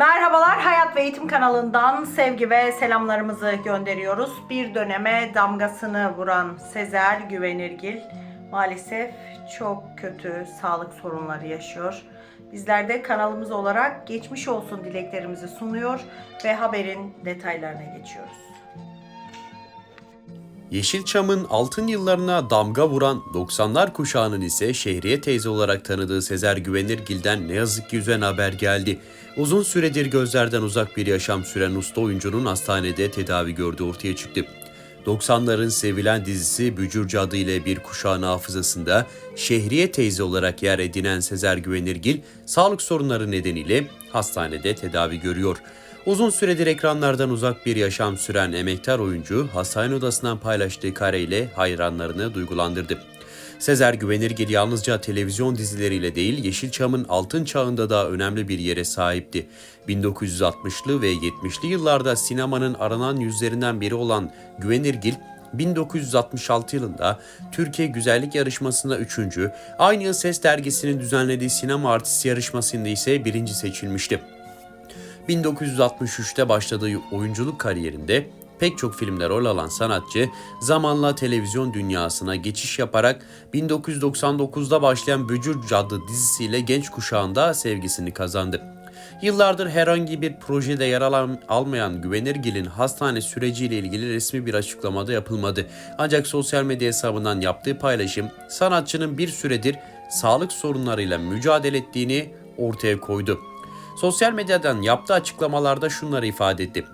Merhabalar Hayat ve Eğitim kanalından sevgi ve selamlarımızı gönderiyoruz. Bir döneme damgasını vuran Sezer Güvenirgil maalesef çok kötü sağlık sorunları yaşıyor. Bizler de kanalımız olarak geçmiş olsun dileklerimizi sunuyor ve haberin detaylarına geçiyoruz. Yeşilçam'ın altın yıllarına damga vuran 90'lar kuşağının ise Şehriye teyze olarak tanıdığı Sezer Güvenirgil'den ne yazık ki üzen haber geldi. Uzun süredir gözlerden uzak bir yaşam süren usta oyuncunun hastanede tedavi gördüğü ortaya çıktı. 90'ların sevilen dizisi Bücürcü adıyla bir kuşağın hafızasında Şehriye teyze olarak yer edinen Sezer Güvenirgil, sağlık sorunları nedeniyle hastanede tedavi görüyor. Uzun süredir ekranlardan uzak bir yaşam süren emektar oyuncu hastane odasından paylaştığı kareyle hayranlarını duygulandırdı. Sezer Güvenirgil yalnızca televizyon dizileriyle değil Yeşilçam'ın altın çağında da önemli bir yere sahipti. 1960'lı ve 70'li yıllarda sinemanın aranan yüzlerinden biri olan Güvenirgil 1966 yılında Türkiye Güzellik Yarışması'nda 3. Aynı yıl Ses Dergisi'nin düzenlediği sinema artisti yarışmasında ise birinci seçilmişti. 1963'te başladığı oyunculuk kariyerinde pek çok filmde rol alan sanatçı zamanla televizyon dünyasına geçiş yaparak 1999'da başlayan Bücür Cadı dizisiyle genç kuşağında sevgisini kazandı. Yıllardır herhangi bir projede yer alan, almayan Güvenirgil'in hastane süreciyle ilgili resmi bir açıklamada yapılmadı. Ancak sosyal medya hesabından yaptığı paylaşım sanatçının bir süredir sağlık sorunlarıyla mücadele ettiğini ortaya koydu. Sosyal medyadan yaptığı açıklamalarda şunları ifade etti.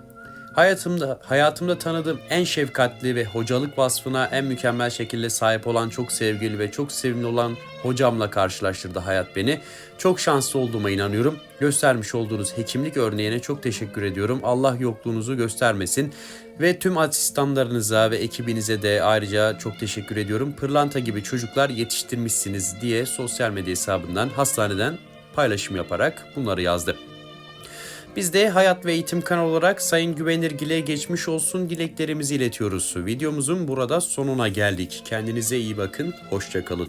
Hayatımda hayatımda tanıdığım en şefkatli ve hocalık vasfına en mükemmel şekilde sahip olan çok sevgili ve çok sevimli olan hocamla karşılaştırdı hayat beni. Çok şanslı olduğuma inanıyorum. Göstermiş olduğunuz hekimlik örneğine çok teşekkür ediyorum. Allah yokluğunuzu göstermesin. Ve tüm asistanlarınıza ve ekibinize de ayrıca çok teşekkür ediyorum. Pırlanta gibi çocuklar yetiştirmişsiniz diye sosyal medya hesabından hastaneden paylaşım yaparak bunları yazdı. Biz de Hayat ve Eğitim kanalı olarak Sayın Güvenirgil'e geçmiş olsun dileklerimizi iletiyoruz. Videomuzun burada sonuna geldik. Kendinize iyi bakın, hoşçakalın.